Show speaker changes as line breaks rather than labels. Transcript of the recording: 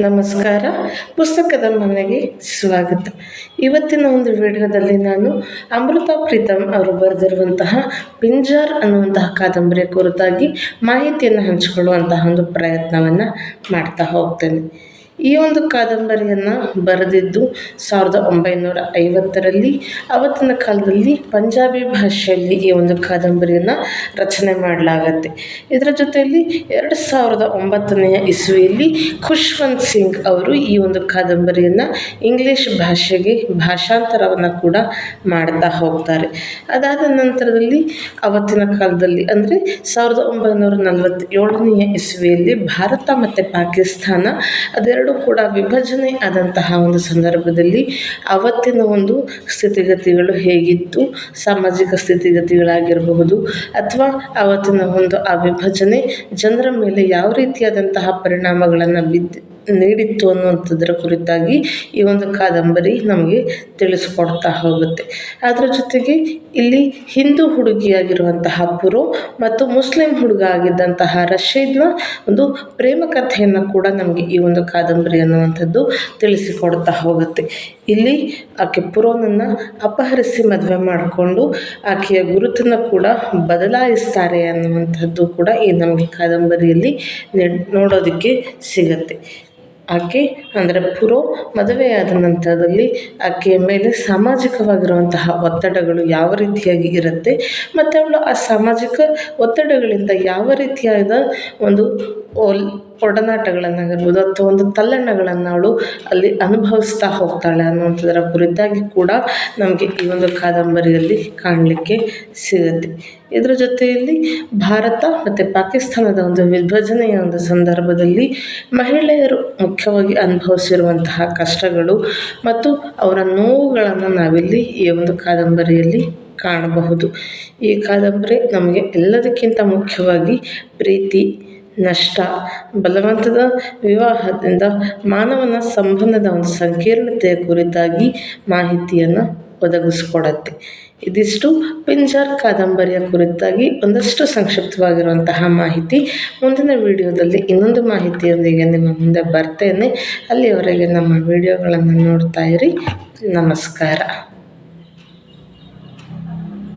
ನಮಸ್ಕಾರ. ಪುಸ್ತಕದ ಮನೆಗೆ ಸ್ವಾಗತ. ಇವತ್ತಿನ ಒಂದು ವಿಡಿಯೋದಲ್ಲಿ ನಾನು ಅಮೃತ ಪ್ರೀತಮ್ ಅವರು ಬರೆದಿರುವಂತಹ ಪಿಂಜಾರ್ ಅನ್ನುವಂತಹ ಕಾದಂಬರಿಯ ಕುರಿತಾಗಿ ಮಾಹಿತಿಯನ್ನು ಹಂಚಿಕೊಳ್ಳುವಂತಹ ಒಂದು ಪ್ರಯತ್ನವನ್ನು ಮಾಡ್ತಾ ಹೋಗ್ತೇನೆ. ಈ ಒಂದು ಕಾದಂಬರಿಯನ್ನು ಬರೆದಿದ್ದು ಸಾವಿರದ ಒಂಬೈನೂರ ಐವತ್ತರಲ್ಲಿ, ಅವತ್ತಿನ ಕಾಲದಲ್ಲಿ ಪಂಜಾಬಿ ಭಾಷೆಯಲ್ಲಿ ಈ ಒಂದು ಕಾದಂಬರಿಯನ್ನು ರಚನೆ ಮಾಡಲಾಗತ್ತೆ. ಇದರ ಜೊತೆಯಲ್ಲಿ ಎರಡು ಸಾವಿರದ ಒಂಬತ್ತನೆಯ ಇಸುವಿಯಲ್ಲಿ ಖುಷ್ವಂತ್ ಸಿಂಗ್ ಅವರು ಈ ಒಂದು ಕಾದಂಬರಿಯನ್ನು ಇಂಗ್ಲೀಷ್ ಭಾಷೆಗೆ ಭಾಷಾಂತರವನ್ನು ಕೂಡ ಮಾಡ್ತಾ ಹೋಗ್ತಾರೆ. ಅದಾದ ನಂತರದಲ್ಲಿ ಅವತ್ತಿನ ಕಾಲದಲ್ಲಿ ಅಂದರೆ ಸಾವಿರದ ಒಂಬೈನೂರ ನಲವತ್ತೇಳನೆಯ ಇಸುವಿಯಲ್ಲಿ ಭಾರತ ಮತ್ತು ಪಾಕಿಸ್ತಾನ ಅದೆರಡು ಕೂಡ ವಿಭಜನೆ ಆದಂತಹ ಒಂದು ಸಂದರ್ಭದಲ್ಲಿ ಅವತ್ತಿನ ಒಂದು ಸ್ಥಿತಿಗತಿಗಳು ಹೇಗಿತ್ತು, ಸಾಮಾಜಿಕ ಸ್ಥಿತಿಗತಿಗಳಾಗಿರಬಹುದು ಅಥವಾ ಅವತ್ತಿನ ಒಂದು ಆ ವಿಭಜನೆ ಜನರ ಮೇಲೆ ಯಾವ ರೀತಿಯಾದಂತಹ ಪರಿಣಾಮಗಳನ್ನು ಬಿದ್ದು ನೀಡಿತ್ತು ಅನ್ನುವಂಥದ್ರ ಕುರಿತಾಗಿ ಈ ಒಂದು ಕಾದಂಬರಿ ನಮಗೆ ತಿಳಿಸ್ಕೊಡ್ತಾ ಹೋಗುತ್ತೆ. ಅದರ ಜೊತೆಗೆ ಇಲ್ಲಿ ಹಿಂದೂ ಹುಡುಗಿಯಾಗಿರುವಂತಹ ಪುರೋ ಮತ್ತು ಮುಸ್ಲಿಂ ಹುಡುಗ ಆಗಿದ್ದಂತಹ ರಶೀದ್ನ ಒಂದು ಪ್ರೇಮ ಕಥೆಯನ್ನು ಕೂಡ ನಮಗೆ ಈ ಒಂದು ಕಾದಂಬರಿ ಅನ್ನುವಂಥದ್ದು ತಿಳಿಸಿಕೊಡ್ತಾ ಹೋಗುತ್ತೆ. ಇಲ್ಲಿ ಆಕೆ ಪುರೋನನ್ನು ಅಪಹರಿಸಿ ಮದುವೆ ಮಾಡಿಕೊಂಡು ಆಕೆಯ ಗುರುತನ್ನು ಕೂಡ ಬದಲಾಯಿಸ್ತಾರೆ ಅನ್ನುವಂಥದ್ದು ಕೂಡ ಈ ನಮಗೆ ಕಾದಂಬರಿಯಲ್ಲಿ ನೋಡೋದಕ್ಕೆ ಸಿಗತ್ತೆ. ಆಕೆ ಅಂದರೆ ಪುರೋ ಮದುವೆಯಾದ ನಂತರದಲ್ಲಿ ಆಕೆಯ ಮೇಲೆ ಸಾಮಾಜಿಕವಾಗಿರುವಂತಹ ಒತ್ತಡಗಳು ಯಾವ ರೀತಿಯಾಗಿ ಇರುತ್ತೆ ಮತ್ತು ಅವಳು ಆ ಸಾಮಾಜಿಕ ಒತ್ತಡಗಳಿಂದ ಯಾವ ರೀತಿಯಾದ ಒಂದು ಓಲ್ ಒಡನಾಟಗಳನ್ನಾಗಿರ್ಬೋದು ಅಥವಾ ಒಂದು ತಲ್ಲಣಗಳನ್ನು ಅವಳು ಅಲ್ಲಿ ಅನುಭವಿಸ್ತಾ ಹೋಗ್ತಾಳೆ ಅನ್ನುವಂಥದ್ರ ಕುರಿತಾಗಿ ಕೂಡ ನಮಗೆ ಈ ಒಂದು ಕಾದಂಬರಿಯಲ್ಲಿ ಕಾಣಲಿಕ್ಕೆ ಸಿಗುತ್ತೆ. ಇದರ ಜೊತೆಯಲ್ಲಿ ಭಾರತ ಮತ್ತು ಪಾಕಿಸ್ತಾನದ ಒಂದು ವಿಭಜನೆಯ ಒಂದು ಸಂದರ್ಭದಲ್ಲಿ ಮಹಿಳೆಯರು ಮುಖ್ಯವಾಗಿ ಅನುಭವಿಸಿರುವಂತಹ ಕಷ್ಟಗಳು ಮತ್ತು ಅವರ ನೋವುಗಳನ್ನು ನಾವಿಲ್ಲಿ ಈ ಒಂದು ಕಾದಂಬರಿಯಲ್ಲಿ ಕಾಣಬಹುದು. ಈ ಕಾದಂಬರಿ ನಮಗೆ ಎಲ್ಲದಕ್ಕಿಂತ ಮುಖ್ಯವಾಗಿ ಪ್ರೀತಿ ನಷ್ಟ. ಬಲವಂತದ ವಿವಾಹದಿಂದ ಮಾನವನ ಸಂಬಂಧದ ಒಂದು ಸಂಕೀರ್ಣತೆಯ ಕುರಿತಾಗಿ ಮಾಹಿತಿಯನ್ನು ಒದಗಿಸ್ಕೊಡತ್ತೆ. ಇದಿಷ್ಟು ಪಿಂಜಾರ್ ಕಾದಂಬರಿಯ ಕುರಿತಾಗಿ ಒಂದಷ್ಟು ಸಂಕ್ಷಿಪ್ತವಾಗಿರುವಂತಹ ಮಾಹಿತಿ. ಮುಂದಿನ ವಿಡಿಯೋದಲ್ಲಿ ಇನ್ನೊಂದು ಮಾಹಿತಿಯೊಂದಿಗೆ ನಿಮ್ಮ ಮುಂದೆ ಬರ್ತೇನೆ. ಅಲ್ಲಿಯವರೆಗೆ ನಮ್ಮ ವಿಡಿಯೋಗಳನ್ನು ನೋಡ್ತಾ ಇರಿ. ನಮಸ್ಕಾರ.